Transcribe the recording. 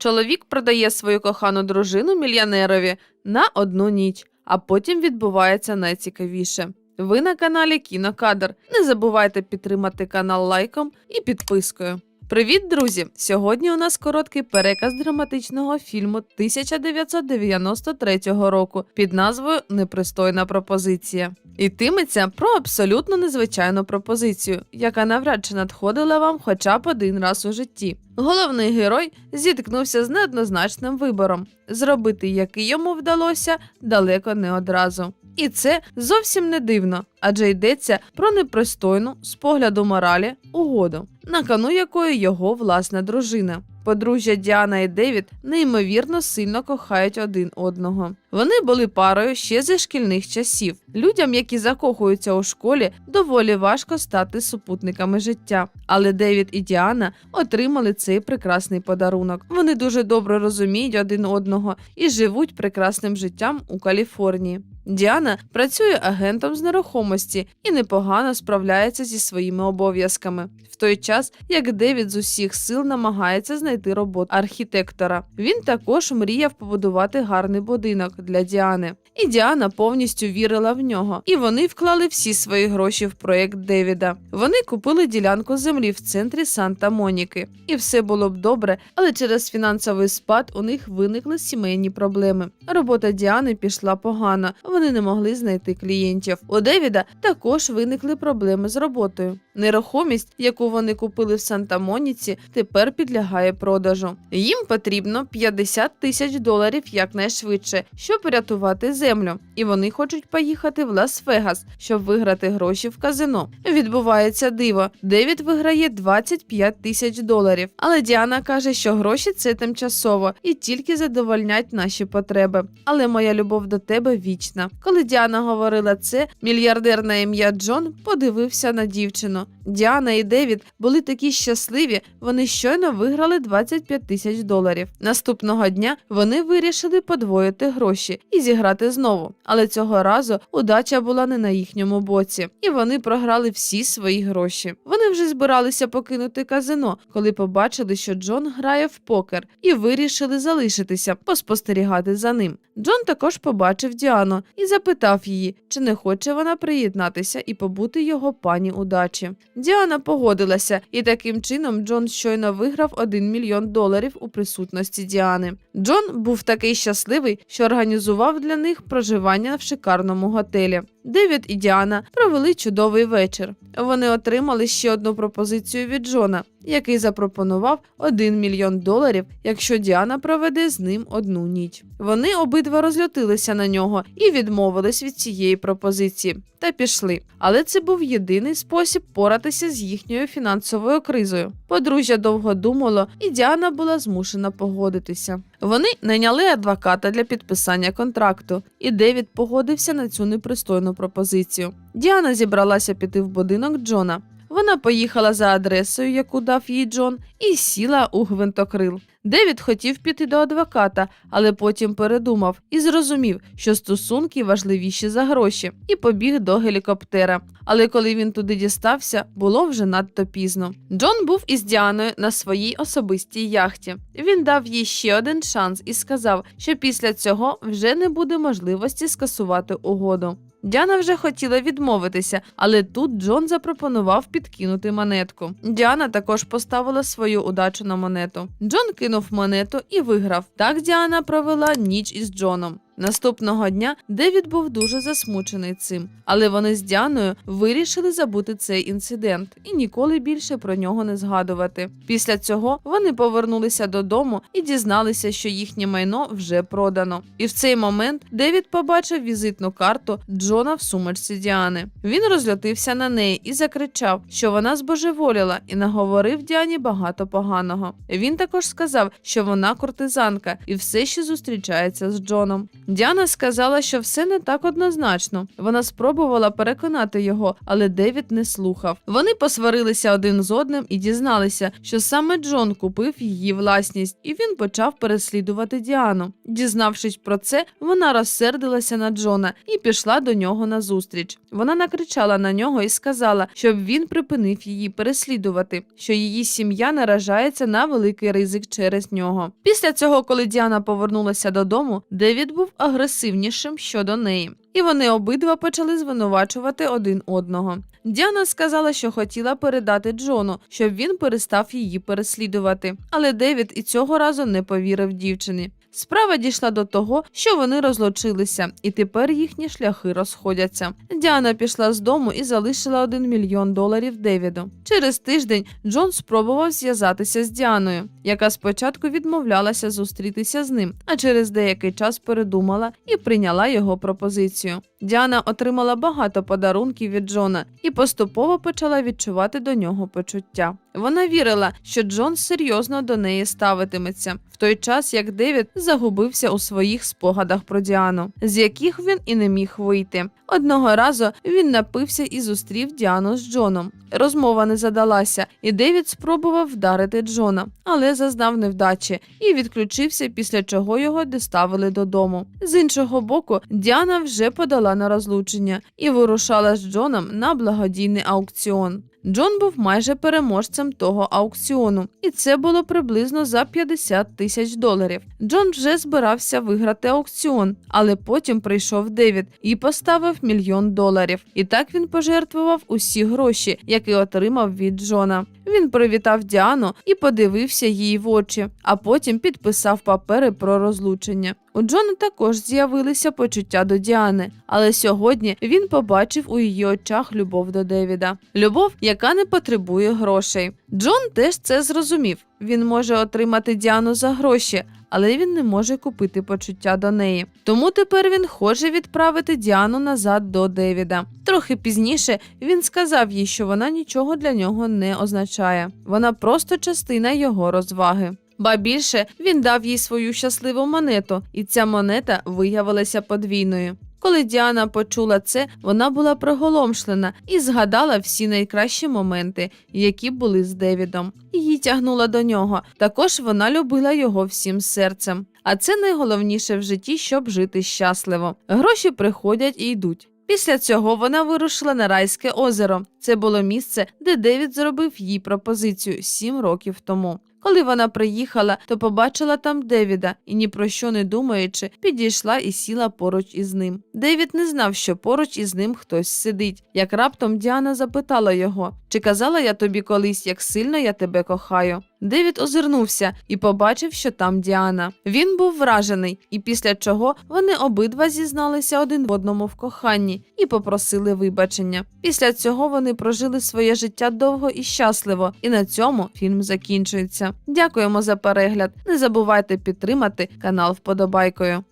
Чоловік продає свою кохану дружину мільйонерові на одну ніч, а потім відбувається найцікавіше. Ви на каналі Кінокадр. Не забувайте підтримати канал лайком і підпискою. Привіт, друзі! Сьогодні у нас короткий переказ драматичного фільму 1993 року під назвою Непристойна пропозиція. Ітиметься про абсолютно незвичайну пропозицію, яка навряд чи надходила вам хоча б один раз у житті. Головний герой зіткнувся з неоднозначним вибором, зробити який йому вдалося далеко не одразу. І це зовсім не дивно, адже йдеться про непристойну з погляду моралі угоду, на кону якої його власна дружина. Подружжя Діана і Девід неймовірно сильно кохають один одного. Вони були парою ще зі шкільних часів. Людям, які закохуються у школі, доволі важко стати супутниками життя. Але Девід і Діана отримали цей прекрасний подарунок. Вони дуже добре розуміють один одного і живуть прекрасним життям у Каліфорнії. Діана працює агентом з нерухомості і непогано справляється зі своїми обов'язками, в той час як Девід з усіх сил намагається знайти роботу архітектора. Він також мріяв побудувати гарний будинок для Діани. І Діана повністю вірила в нього, і вони вклали всі свої гроші в проєкт Девіда. Вони купили ділянку землі в центрі Санта-Моніки, і все було б добре, але через фінансовий спад у них виникли сімейні проблеми. Робота Діани пішла погано, вони не могли знайти клієнтів. У Девіда також виникли проблеми з роботою. Нерухомість, яку вони купили в Санта-Моніці, тепер підлягає продажу. Їм потрібно 50 тисяч доларів якнайшвидше, щоб врятувати землю, і вони хочуть поїхати в Лас-Вегас, щоб виграти гроші в казино. Відбувається диво. Девід виграє 25 тисяч доларів. Але Діана каже, що гроші це тимчасово і тільки задовольнять наші потреби. Але моя любов до тебе вічна. Коли Діана говорила це, мільярдер на ім'я Джон подивився на дівчину. Діана і Девід були такі щасливі, вони щойно виграли 25 тисяч доларів. Наступного дня вони вирішили подвоїти гроші і зіграти знову. Але цього разу удача була не на їхньому боці, і вони програли всі свої гроші. Вони вже збиралися покинути казино, коли побачили, що Джон грає в покер, і вирішили залишитися, поспостерігати за ним. Джон також побачив Діану і запитав її, чи не хоче вона приєднатися і побути його пані удачі. Діана погодилася, і таким чином Джон щойно виграв 1 мільйон доларів у присутності Діани. Джон був такий щасливий, що організував для них проживання в шикарному готелі. Девід і Діана провели чудовий вечір. Вони отримали ще одну пропозицію від Джона, який запропонував 1 мільйон доларів, якщо Діана проведе з ним одну ніч. Вони обидва розлютилися на нього і відмовились від цієї пропозиції та пішли. Але це був єдиний спосіб поратися з їхньою фінансовою кризою. Подружжя довго думало, і Діана була змушена погодитися. Вони найняли адвоката для підписання контракту, і Девід погодився на цю непристойну пропозицію. Діана зібралася піти в будинок Джона. Вона поїхала за адресою, яку дав їй Джон, і сіла у гвинтокрил. Девід хотів піти до адвоката, але потім передумав і зрозумів, що стосунки важливіші за гроші, і побіг до гелікоптера. Але коли він туди дістався, було вже надто пізно. Джон був із Діаною на своїй особистій яхті. Він дав їй ще один шанс і сказав, що після цього вже не буде можливості скасувати угоду. Діана вже хотіла відмовитися, але тут Джон запропонував підкинути монетку. Діана також поставила свою удачу на монету. Джон кинув монету і виграв. Так Діана провела ніч із Джоном. Наступного дня Девід був дуже засмучений цим, але вони з Діаною вирішили забути цей інцидент і ніколи більше про нього не згадувати. Після цього вони повернулися додому і дізналися, що їхнє майно вже продано. І в цей момент Девід побачив візитну карту Джона в сумочці Діани. Він розлютився на неї і закричав, що вона збожеволіла, і наговорив Діані багато поганого. Він також сказав, що вона куртизанка і все ще зустрічається з Джоном. Діана сказала, що все не так однозначно. Вона спробувала переконати його, але Девід не слухав. Вони посварилися один з одним і дізналися, що саме Джон купив її власність, і він почав переслідувати Діану. Дізнавшись про це, вона розсердилася на Джона і пішла до нього на зустріч. Вона накричала на нього і сказала, щоб він припинив її переслідувати, що її сім'я наражається на великий ризик через нього. Після цього, коли Діана повернулася додому, Девід був агресивнішим щодо неї. І вони обидва почали звинувачувати один одного. Діана сказала, що хотіла передати Джону, щоб він перестав її переслідувати. Але Девід і цього разу не повірив дівчині. Справа дійшла до того, що вони розлучилися, і тепер їхні шляхи розходяться. Діана пішла з дому і залишила один мільйон доларів Девіду. Через тиждень Джон спробував зв'язатися з Діаною, яка спочатку відмовлялася зустрітися з ним, а через деякий час передумала і прийняла його пропозицію. Діана отримала багато подарунків від Джона і поступово почала відчувати до нього почуття. Вона вірила, що Джон серйозно до неї ставитиметься, в той час як Девід загубився у своїх спогадах про Діану, з яких він і не міг вийти. Одного разу він напився і зустрів Діану з Джоном. Розмова не задалася, і Девід спробував вдарити Джона, але зазнав невдачі і відключився, після чого його доставили додому. З іншого боку, Діана вже подала на розлучення і вирушала з Джоном на благодійний аукціон. Джон був майже переможцем того аукціону, і це було приблизно за 50 тисяч доларів. Джон вже збирався виграти аукціон, але потім прийшов Девід і поставив мільйон доларів. І так він пожертвував усі гроші, які отримав від Джона. Він привітав Діану і подивився їй в очі, а потім підписав папери про розлучення. У Джона також з'явилися почуття до Діани, але сьогодні він побачив у її очах любов до Девіда. Любов, яка не потребує грошей. Джон теж це зрозумів. Він може отримати Діану за гроші, але він не може купити почуття до неї. Тому тепер він хоче відправити Діану назад до Девіда. Трохи пізніше він сказав їй, що вона нічого для нього не означає. Вона просто частина його розваги. Ба більше він дав їй свою щасливу монету, і ця монета виявилася подвійною. Коли Діана почула це, вона була приголомшлена і згадала всі найкращі моменти, які були з Девідом. Її тягнула до нього. Також вона любила його всім серцем. А це найголовніше в житті, щоб жити щасливо. Гроші приходять і йдуть. Після цього вона вирушила на райське озеро. Це було місце, де Девід зробив їй пропозицію сім років тому. Коли вона приїхала, то побачила там Девіда і, ні про що не думаючи, підійшла і сіла поруч із ним. Девід не знав, що поруч із ним хтось сидить. Як раптом Діана запитала його: чи казала я тобі колись, як сильно я тебе кохаю? Девід озирнувся і побачив, що там Діана. Він був вражений, і після чого вони обидва зізналися один в одному в коханні і попросили вибачення. Після цього вони прожили своє життя довго і щасливо, і на цьому фільм закінчується. Дякуємо за перегляд. Не забувайте підтримати канал вподобайкою.